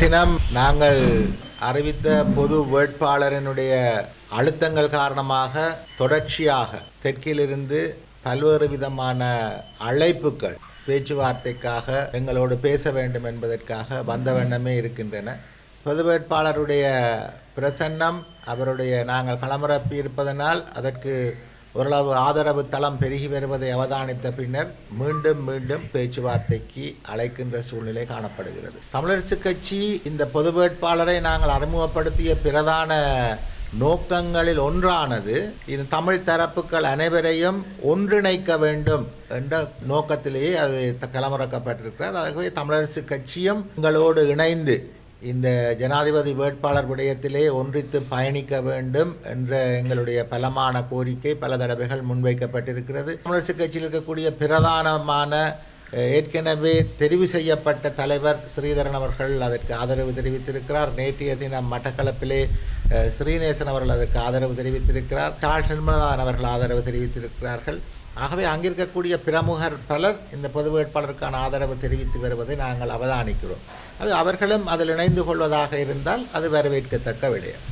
தினம் நாங்கள் அறிவித்த பொது வேட்பாளரினுடைய அழுத்தங்கள் காரணமாக தொடர்ச்சியாக தெற்கிலிருந்து பல்வேறு விதமான அழைப்புகள் பேச்சுவார்த்தைக்காக எங்களோடு பேச வேண்டும் என்பதற்காக வந்த வண்ணமே இருக்கின்றன. பொது வேட்பாளருடைய பிரசன்னம் அவருடைய நாங்கள் களமிறப்பி இருப்பதனால் அதற்கு ஓரளவு ஆதரவு தளம் பெருகி வருவதை அவதானித்த பின்னர் மீண்டும் மீண்டும் பேச்சுவார்த்தைக்கு அழைக்கின்ற சூழ்நிலை காணப்படுகிறது. தமிழரசுக் கட்சி இந்த பொது வேட்பாளரை நாங்கள் அறிமுகப்படுத்திய பிரதான நோக்கங்களில் ஒன்றானது இது தமிழ் தரப்புகள் அனைவரையும் ஒன்றிணைக்க வேண்டும் என்ற நோக்கத்திலேயே அது த- ஆகவே தமிழரசு கட்சியும் எங்களோடு இணைந்து இந்த ஜனாதிபதி வேட்பாளர் விடயத்திலே ஒன்றித்து பயணிக்க வேண்டும் என்ற எங்களுடைய பலமான கோரிக்கை பல தடவைகள் முன்வைக்கப்பட்டிருக்கிறது. தமிழரசு கட்சியில் இருக்கக்கூடிய பிரதானமான ஏற்கனவே தெரிவு செய்யப்பட்ட தலைவர் ஸ்ரீதரன் அவர்கள் அதற்கு ஆதரவு தெரிவித்திருக்கிறார். நேற்றைய தினம் மட்டக்களப்பிலே ஸ்ரீநேசன் அவர்கள் அதற்கு ஆதரவு தெரிவித்திருக்கிறார். டால் சென்மநாதன் அவர்கள் ஆதரவு தெரிவித்திருக்கிறார்கள். ஆகவே அங்கிருக்கக்கூடிய பிரமுகர் பலர் இந்த பொது வேட்பாளருக்கான ஆதரவு தெரிவித்து வருவதை நாங்கள் அவதானிக்கிறோம். அது அவர்களும் அதில் இணைந்து கொள்வதாக இருந்தால் அது வரவேற்கத்தக்க விடயம்.